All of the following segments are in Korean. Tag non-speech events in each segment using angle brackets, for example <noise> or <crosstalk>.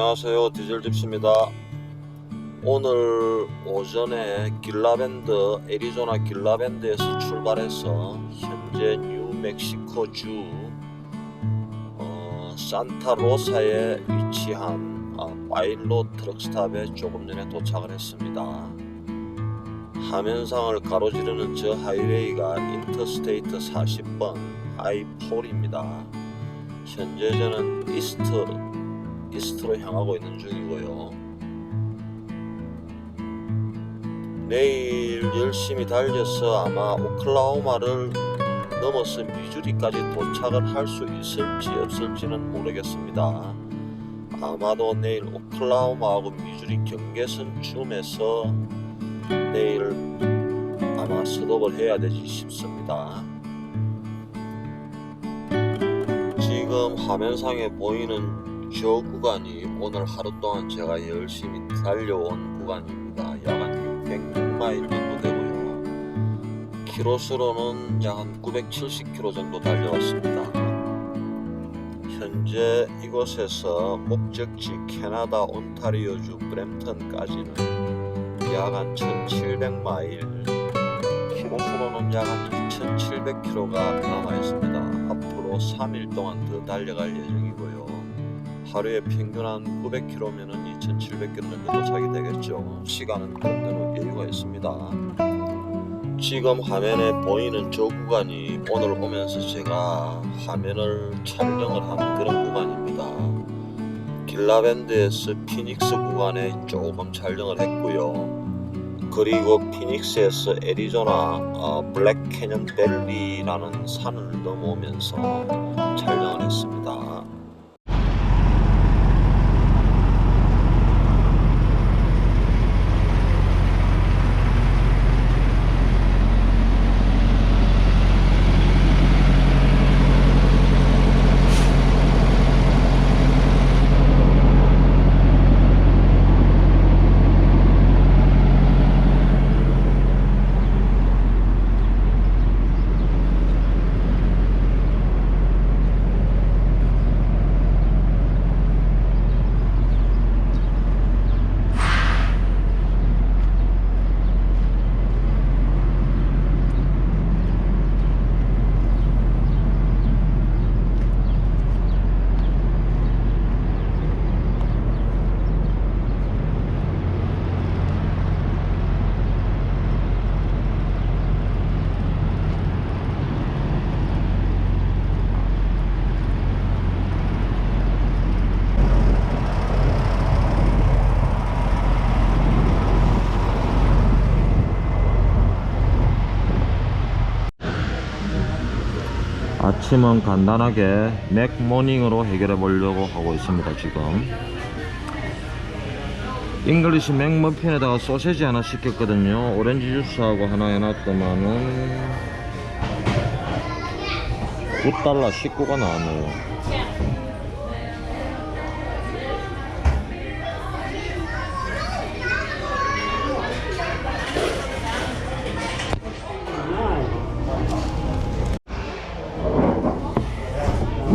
안녕하세요. 디젤집스입니다. 오늘 오전에 길라밴드 애리조나 길라밴드에서 출발해서 현재 뉴멕시코주 어, 산타로사에 위치한 어, 파일로 트럭스탑에 조금 전에 도착을 했습니다. 화면상을 가로지르는 저 하이웨이가 인터스테이트 40번 I4입니다. 현재 저는 이스트 이스트로 향하고 있는 중이고요. 내일 열심히 달려서 아마 오클라호마를 넘어서 미주리까지 도착을 할 수 있을지 없을지는 모르겠습니다. 아마도 내일 오클라호마하고 미주리 경계선쯤에서 내일 아마 스톱을 해야 되지 싶습니다. 지금 화면상에 보이는 저 구간이 오늘 하루 동안 제가 열심히 달려온 구간입니다. 약 한 606마일 정도 되고요. 키로수로는 약 한 970km 정도 달려왔습니다. 현재 이곳에서 목적지 캐나다 온타리오주 브램턴까지는 약 한 1700마일, 키로수로는 약 한 2700km가 남아 있습니다. 앞으로 3일 동안 더 달려갈 예정이고요. 하루에 평균 한 900km면은 2,700km 정도 도착이 되겠죠. 시간은 그런 대로 여유가 있습니다. 지금 화면에 보이는 저 구간이 오늘 오면서 제가 화면을 촬영을 한 그런 구간입니다. 길라밴드에서 피닉스 구간에 조금 촬영을 했고요. 그리고 피닉스에서 애리조나 어, 블랙 캐년 밸리라는 산을 넘어오면서 촬영을 했습니다. 아침은 간단하게 맥모닝으로 해결해 보려고 하고 있습니다 지금. 잉글리시 맥머핀에다가 소세지 하나 시켰거든요. 오렌지 주스하고 하나 해놨더만은 9달러 19가 나왔네요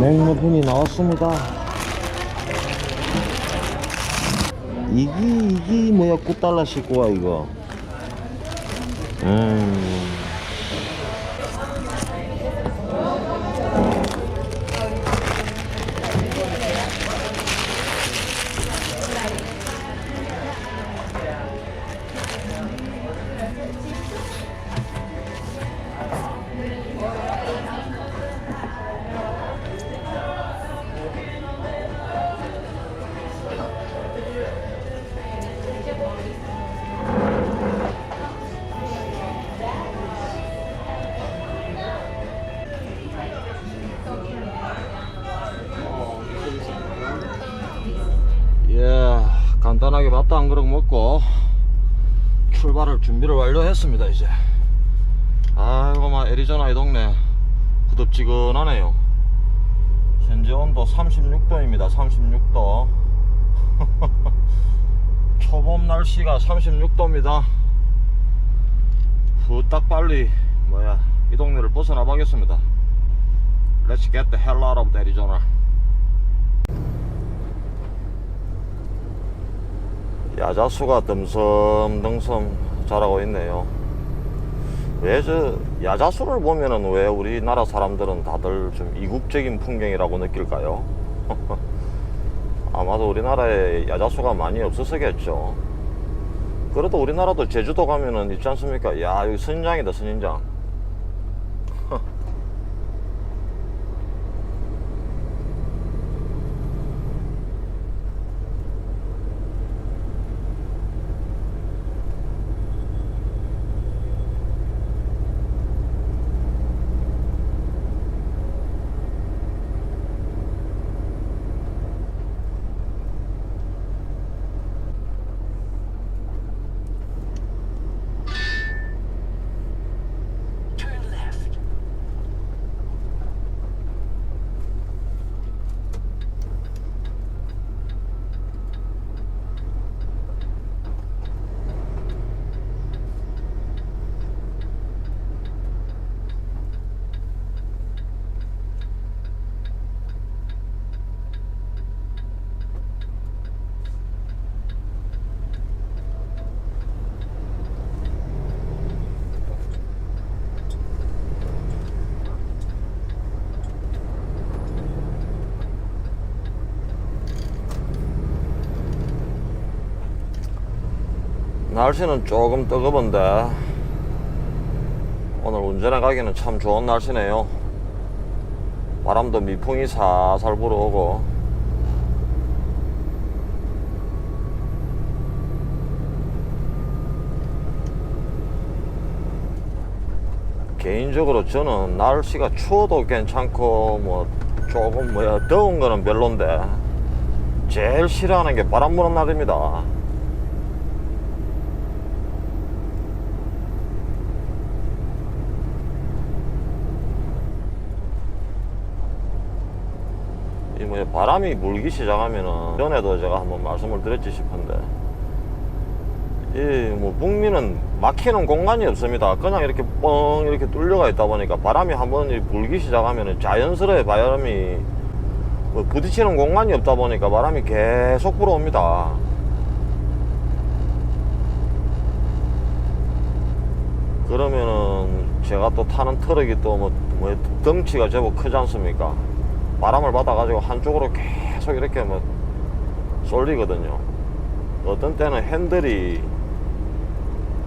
맥머핀이 나왔습니다. 이게 이게 뭐야 9달러 씩고와 이거. 음. 준비를 완료했습니다 이제. 아이고 막 애리조나 이 동네 후덥지근하네요. 현재 온도 36도입니다. 36도. <laughs> 초봄 날씨가 36도입니다. 후딱 빨리 뭐야 이 동네를 벗어나 보겠습니다. Let's get the hell out of Arizona. 야자수가 듬성듬성 자라고 있네요. 왜 저 야자수를 보면은 왜 우리나라 사람들은 다들 좀 이국적인 풍경이라고 느낄까요? <laughs> 아마도 우리나라에 야자수가 많이 없어서겠죠. 그래도 우리나라도 제주도 가면은 있지 않습니까? 야 여기 선인장이다 선인장. 날씨는 조금 뜨거운데 오늘 운전해 가기는 참 좋은 날씨네요. 바람도 미풍이 살살 불어오고 개인적으로 저는 날씨가 추워도 괜찮고 뭐 조금 뭐야 더운 거는 별론데 제일 싫어하는 게 바람 부는 날입니다. 이 뭐야 바람이 불기 시작하면은 전에도 제가 한번 말씀을 드렸지 싶은데 이뭐 북미는 막히는 공간이 없습니다. 그냥 이렇게 뻥 이렇게 뚫려가 있다 보니까 바람이 한번 불기 시작하면은 자연스레 바람이 뭐 부딪히는 공간이 없다 보니까 바람이 계속 불어옵니다. 그러면은 제가 또 타는 트럭이 또뭐 뭐 덩치가 제법 크지 않습니까? 바람을 받아가지고 한쪽으로 계속 이렇게 뭐 쏠리거든요. 어떤 때는 핸들이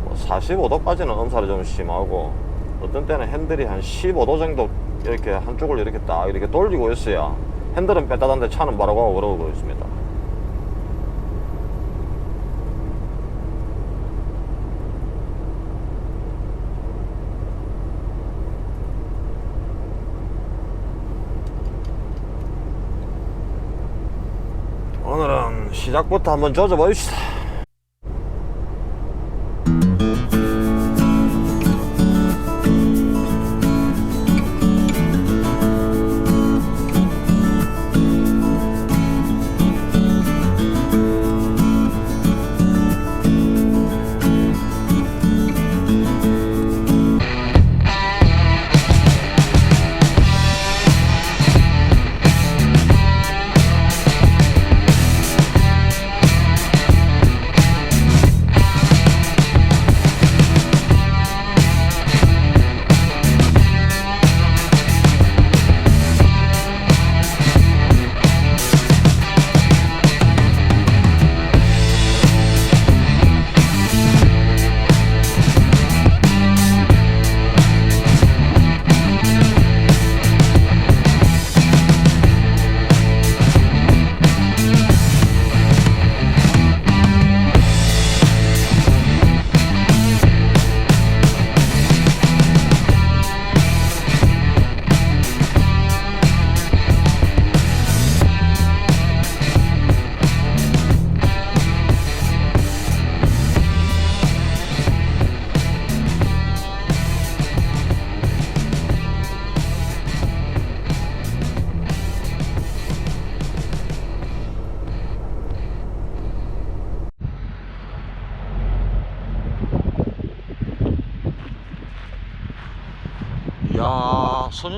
뭐 45도까지는 엄살이 좀 심하고 어떤 때는 핸들이 한 15도 정도 이렇게 한쪽을 이렇게 딱 이렇게 돌리고 있어야 핸들은 빼다단데 차는 바로 가고 그러고 있습니다. 오늘은 시작부터 한번 조져봅시다.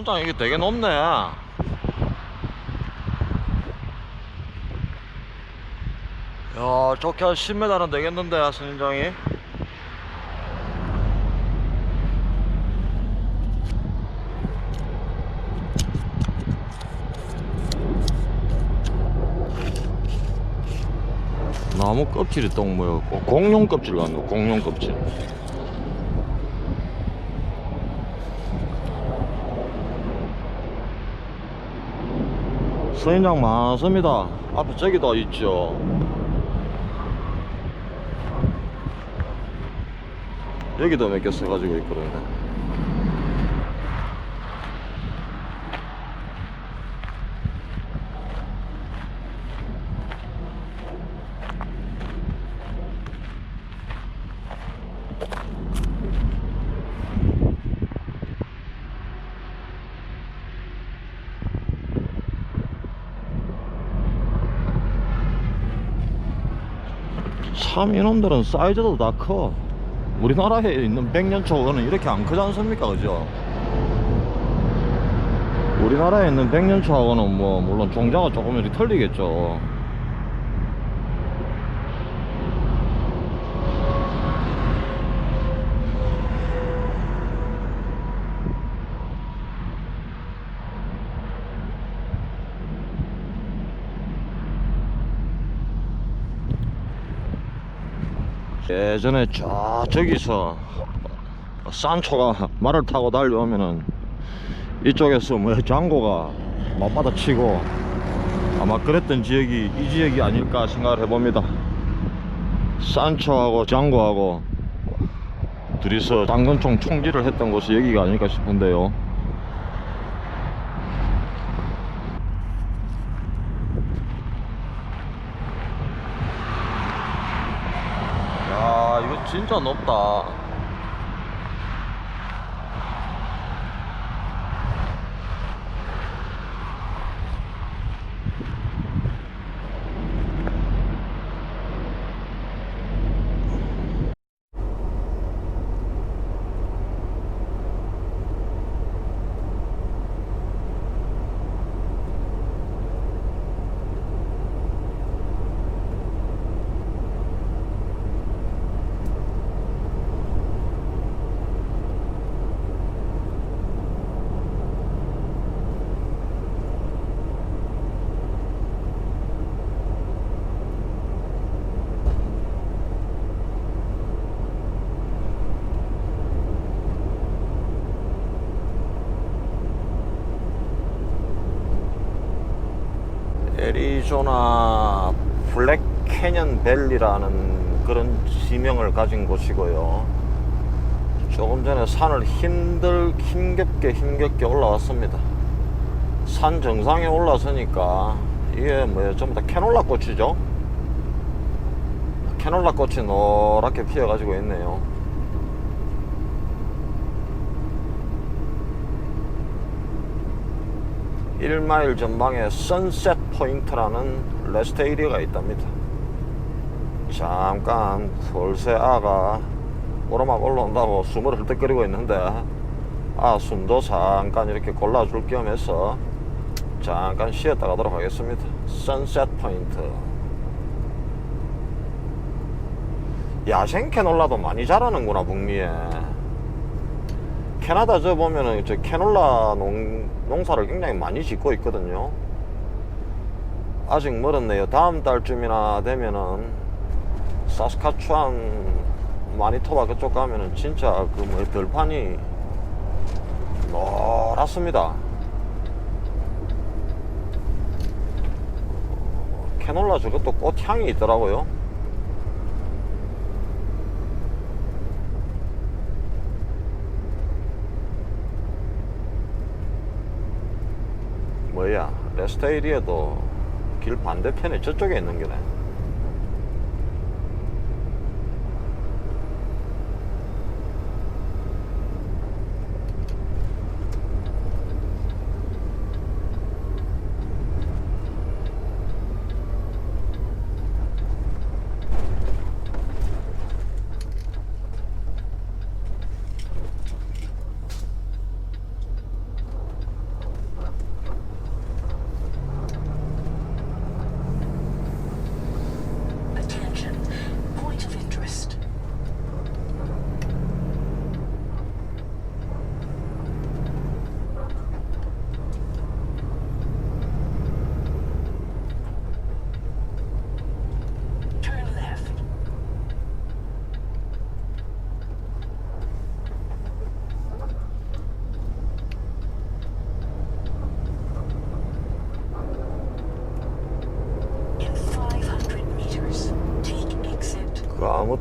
선인장 이게 되게 높네. 야 좋게 한 10m는 되겠는데 선인장이? 나무 껍질이 똥 뭐였고 공룡 껍질 같네 공룡 껍질 선인장 많습니다. 앞에 저기도 있죠. 여기도 몇 개 써가지고 있거든요 참 이놈들은 사이즈도 다 커. 우리나라에 있는 백년초는 이렇게 안 크지 않습니까, 그죠? 우리나라에 있는 백년초하고는 뭐 물론 종자가 조금 이렇게 틀리겠죠. 예전에 저 저기서 산초가 말을 타고 달려오면은 이쪽에서 뭐 장고가 맞받아 치고 아마 그랬던 지역이 이 지역이 아닐까 생각을 해봅니다. 산초하고 장고하고 둘이서 당근총 총질을 했던 곳이 여기가 아닐까 싶은데요. 야 이거 진짜 높다 애리조나 블랙 캐년 밸리라는 그런 지명을 가진 곳이고요. 조금 전에 산을 힘들 힘겹게 힘겹게 올라왔습니다. 산 정상에 올라서니까 이게 뭐예요? 전부 다 캐놀라 꽃이죠. 캐놀라 꽃이 노랗게 피어가지고 있네요. 일마일 전방에 선셋 포인트라는 레스트 에리어가 있답니다. 잠깐 돌쇠아가 오르막 올라온다고 숨을 헐떡거리고 있는데 아 숨도 잠깐 이렇게 골라줄 겸 해서 잠깐 쉬었다 가도록 하겠습니다. 선셋 포인트 야생 캐놀라도 많이 자라는구나 북미에 캐나다 저 보면은 저 캐놀라 농, 농사를 굉장히 많이 짓고 있거든요. 아직 멀었네요. 다음 달쯤이나 되면은 사스카추안 마니토바 그쪽 가면은 진짜 그 뭐 들판이 노랗습니다. 캐놀라 저것도 꽃향이 있더라고요. 뭐야 레스테이리에도 길 반대편에 저쪽에 있는 게네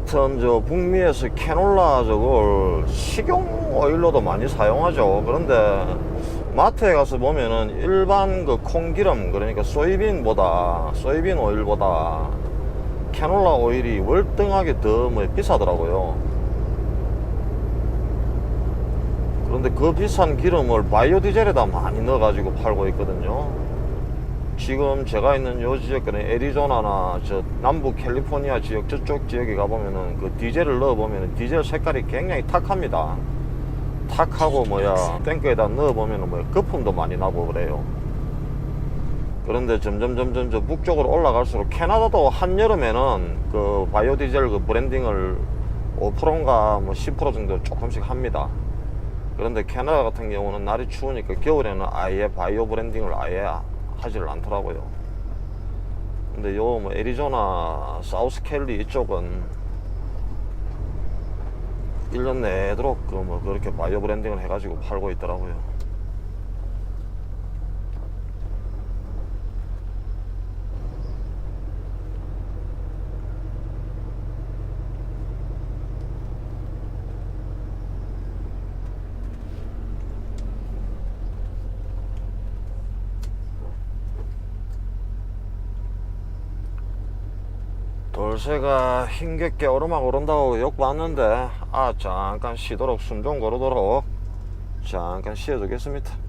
그 아무튼 저 북미에서 캐놀라 저걸 식용 오일로도 많이 사용하죠. 그런데 마트에 가서 보면은 일반 그 콩기름 그러니까 소이빈보다 소이빈 오일보다 캐놀라 오일이 월등하게 더 뭐 비싸더라고요. 그런데 그 비싼 기름을 바이오 디젤에다 많이 넣어가지고 팔고 있거든요. 지금 제가 있는 요 지역에는 애리조나나 저 남부 캘리포니아 지역 저쪽 지역에 가보면은 그 디젤을 넣어보면은 디젤 색깔이 굉장히 탁합니다. 탁하고 뭐야 탱크에다 넣어보면은 뭐 거품도 많이 나고 그래요. 그런데 점점 점점 저 북쪽으로 올라갈수록 캐나다도 한여름에는 그 바이오 디젤 그 브랜딩을 5%인가 뭐 10% 정도 조금씩 합니다. 그런데 캐나다 같은 경우는 날이 추우니까 겨울에는 아예 바이오 브랜딩을 아예 하지를 않더라고요. 근데 요 뭐 애리조나, 사우스 캘리 이쪽은 1년 내도록 그 뭐 그렇게 바이오 브랜딩을 해가지고 팔고 있더라고요. 돌쇠가 힘겹게 오르막 오른다고 욕 봤는데 아 잠깐 쉬도록 숨 좀 고르도록 잠깐 쉬어주겠습니다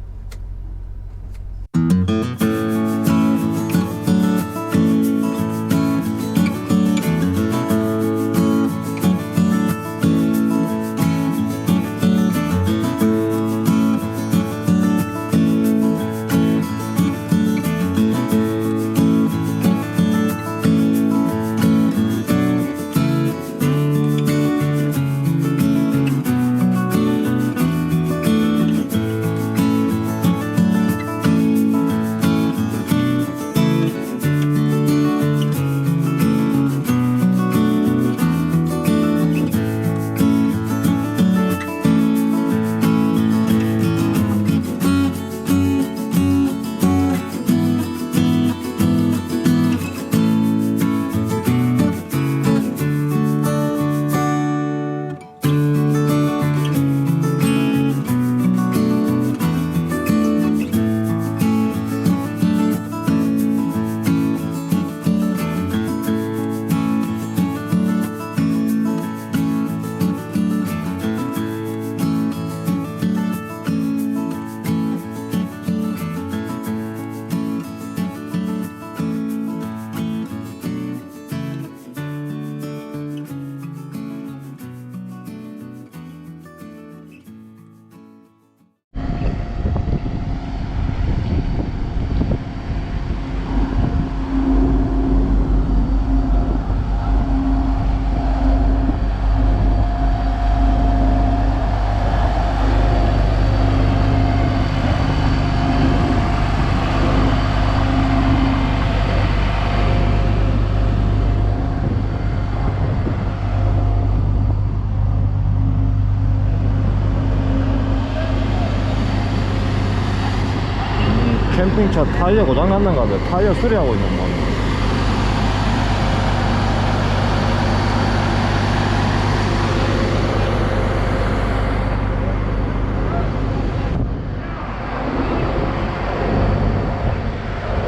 캠핑차 타이어 고장 났는가 봐 타이어 수리하고 있는 거.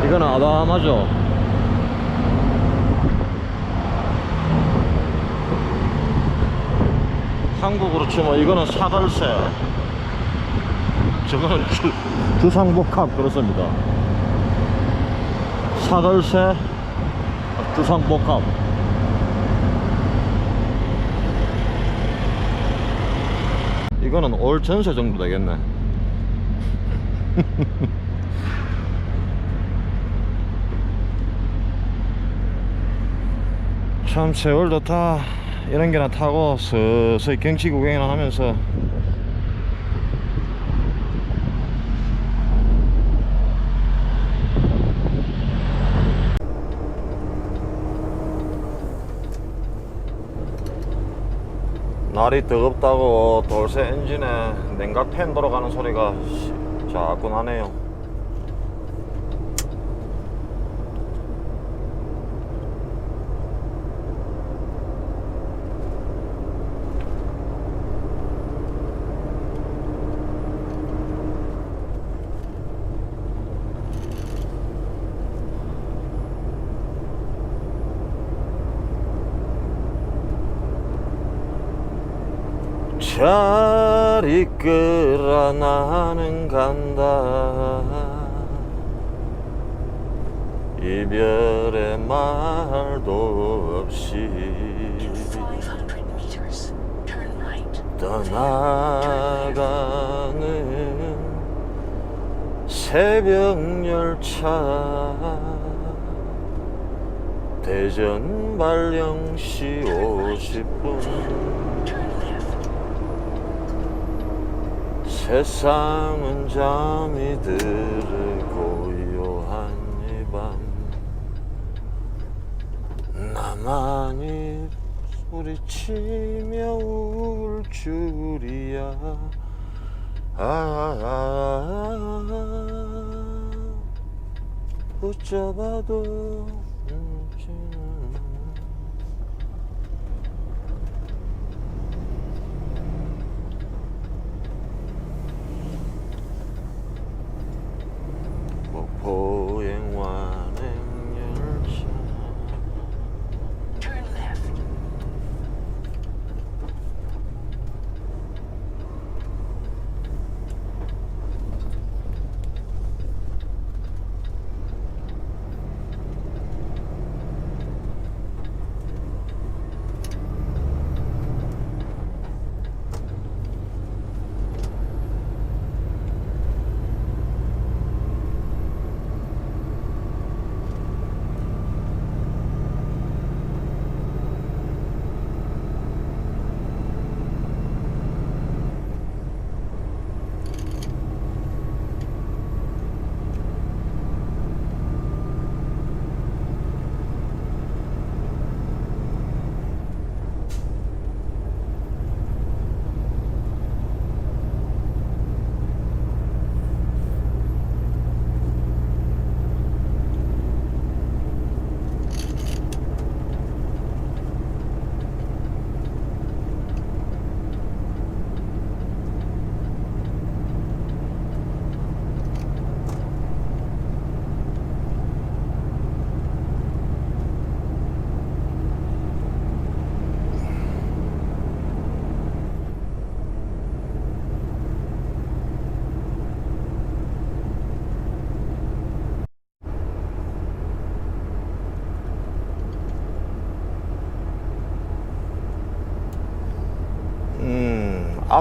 이거는 아담하죠? 한국으로 치면 이거는 사달새 저거는 주, 주상복합 그렇습니다 사달새 주상복합. 이거는 올 전세 정도 되겠네. <laughs> 참 세월도 다 이런 게나 타고 서서히 경치 구경이나 하면서 날이 뜨겁다고 돌쇠 엔진에 냉각 팬 돌아가는 소리가 시- 자꾸 나네요. 잘 이끌어 나는 간다 이별의 말도 없이 500 meters. Turn right. 떠나가는 새벽 열차 대전 발령시 50분 Turn left. 세상은 잠이 들고 고요한 이밤 나만이 소리치며 울 줄이야. 아, 아, 아 붙잡아도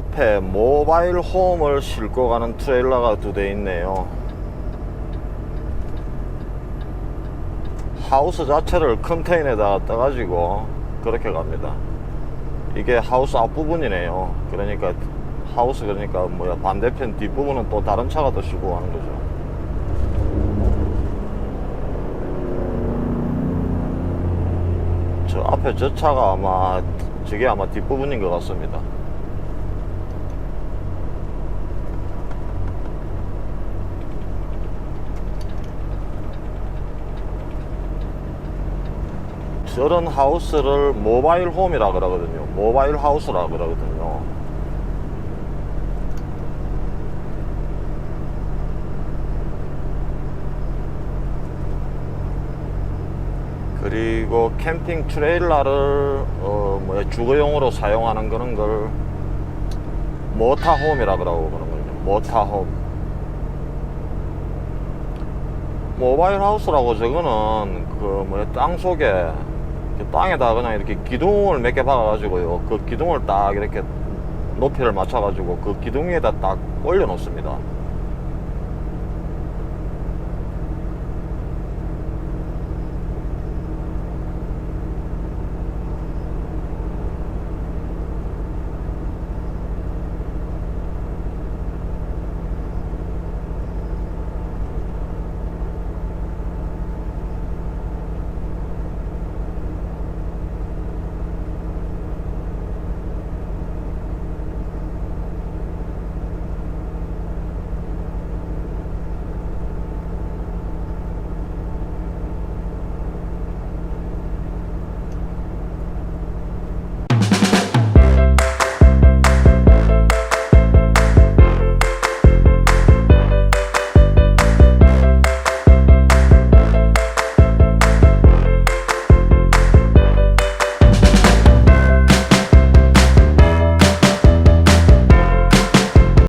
앞에 모바일 홈을 싣고 가는 트레일러가 두 대 있네요. 하우스 자체를 컨테이너에다가 떠가지고 그렇게 갑니다. 이게 하우스 앞부분이네요. 그러니까 하우스 그러니까 뭐야 반대편 뒷부분은 또 다른 차가 더 싣고 가는 거죠. 저 앞에 저 차가 아마 저게 아마 뒷부분인 것 같습니다. 저런 하우스를 모바일 홈이라 그러거든요. 모바일 하우스라 그러거든요. 그리고 캠핑 트레일러를 어 뭐야 주거용으로 사용하는 그런 걸 모타홈이라 그러고 거죠. 모타홈. 모바일 하우스라고 저거는 그 뭐야 땅 속에 땅에다 그냥 이렇게 기둥을 몇 개 박아가지고요. 그 기둥을 딱 이렇게 높이를 맞춰가지고 그 기둥 위에다 딱 올려 놓습니다.